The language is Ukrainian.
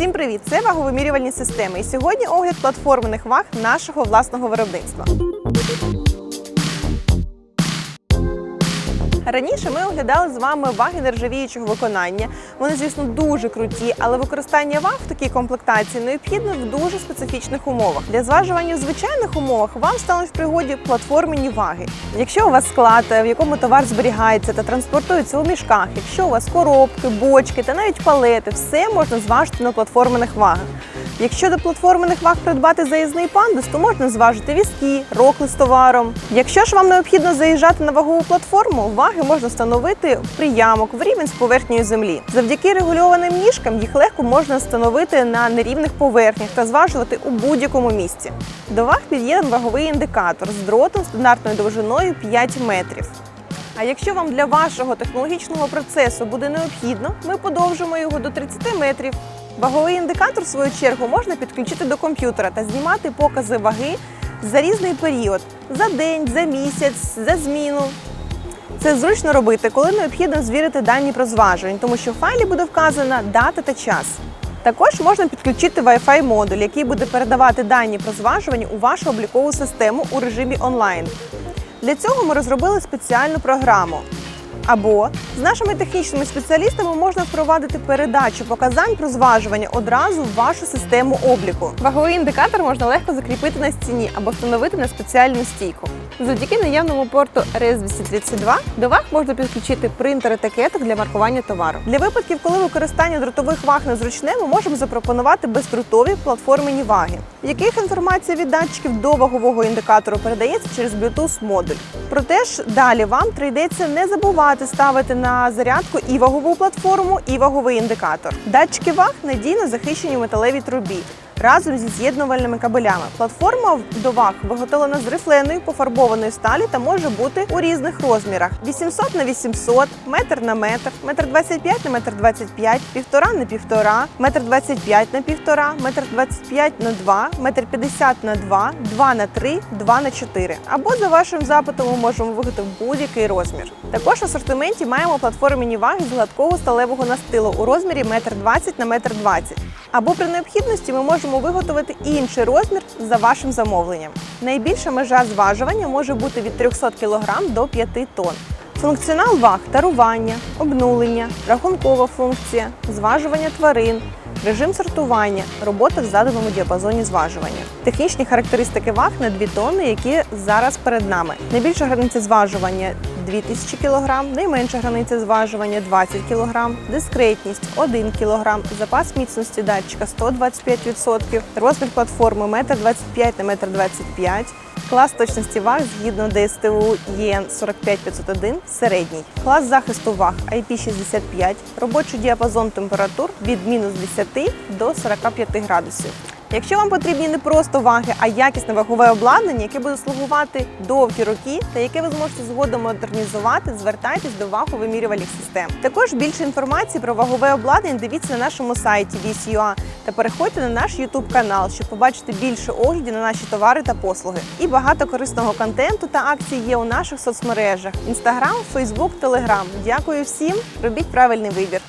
Всім привіт! Це ваговимірювальні системи. І сьогодні огляд платформених ваг нашого власного виробництва. Раніше ми оглядали з вами ваги нержавіючого виконання. Вони, звісно, дуже круті, але використання ваг в такій комплектації необхідно в дуже специфічних умовах. Для зважування в звичайних умовах вам стануть в пригоді платформені ваги. Якщо у вас склад, в якому товар зберігається та транспортується у мішках, якщо у вас коробки, бочки та навіть палети, все можна зважити на платформених вагах. Якщо до платформених ваг придбати заїзний пандус, то можна зважити візки, рокли з товаром. Якщо ж вам необхідно заїжджати на вагову платформу, ваги можна встановити в приямок в рівень з поверхнею землі. Завдяки регульованим ніжкам їх легко можна встановити на нерівних поверхнях та зважувати у будь-якому місці. До ваг під'єднаний ваговий індикатор з дротом стандартною довжиною 5 метрів. А якщо вам для вашого технологічного процесу буде необхідно, ми подовжимо його до 30 метрів. Ваговий індикатор, в свою чергу, можна підключити до комп'ютера та знімати покази ваги за різний період за день, за місяць, за зміну. Це зручно робити, коли необхідно звірити дані про зважень, тому що в файлі буде вказана дата та час. Також можна підключити Wi-Fi модуль, який буде передавати дані про зважування у вашу облікову систему у режимі онлайн. Для цього ми розробили спеціальну програму. Або з нашими технічними спеціалістами можна впровадити передачу показань про зважування одразу в вашу систему обліку. Ваговий індикатор можна легко закріпити на стіні або встановити на спеціальну стійку. Завдяки наявному порту RS232 до ваг можна підключити принтер етикеток для маркування товару. Для випадків, коли використання дротових ваг незручне, ми можемо запропонувати бездротові платформені ваги, яких інформація від датчиків до вагового індикатору передається через Bluetooth модуль. Проте ж далі вам прийдеться не забувати ставити на зарядку і вагову платформу, і ваговий індикатор. Датчики ваг надійно захищені в металевій трубі. Разом зі з'єднувальними кабелями. Платформа до ваг виготовлена з рифленої пофарбованої сталі та може бути у різних розмірах: 800 на 800, метр на метр, метр 25 на метр 25, півтора на півтора, метр 25 на півтора, метр 25 на 2, метр 50 на 2, 2 на 3, 2 на 4. Або за вашим запитом ми можемо виготовити будь-який розмір. Також в асортименті маємо платформені ваги з гладкого сталевого настилу у розмірі 1,20 на 1,20 м. Або при необхідності ми можемо виготовити інший розмір за вашим замовленням. Найбільша межа зважування може бути від 300 кг до 5 тонн. Функціонал ваг тарування, обнулення, рахункова функція, зважування тварин, режим сортування, робота в заданому діапазоні зважування. Технічні характеристики ваг на 2 тонни, які зараз перед нами. Найбільша границя зважування 2000 кг, найменша границя зважування 20 кг, дискретність 1 кг, запас міцності датчика 125%, розмір платформи 1,25 на 1,25 м, Клас точності ваг згідно ДСТУ ЄН 45501 середній. Клас захисту ваг IP65, робочий діапазон температур від мінус 10 до 45 градусів. Якщо вам потрібні не просто ваги, а якісне вагове обладнання, яке буде слугувати довгі роки та яке ви зможете згодом модернізувати, звертайтесь до ваговимірювальних систем. Також більше інформації про вагове обладнання дивіться на нашому сайті VCUA та переходьте на наш YouTube канал, щоб побачити більше оглядів на наші товари та послуги. І багато корисного контенту та акцій є у наших соцмережах: Instagram, Facebook, Telegram. Дякую всім! Робіть правильний вибір.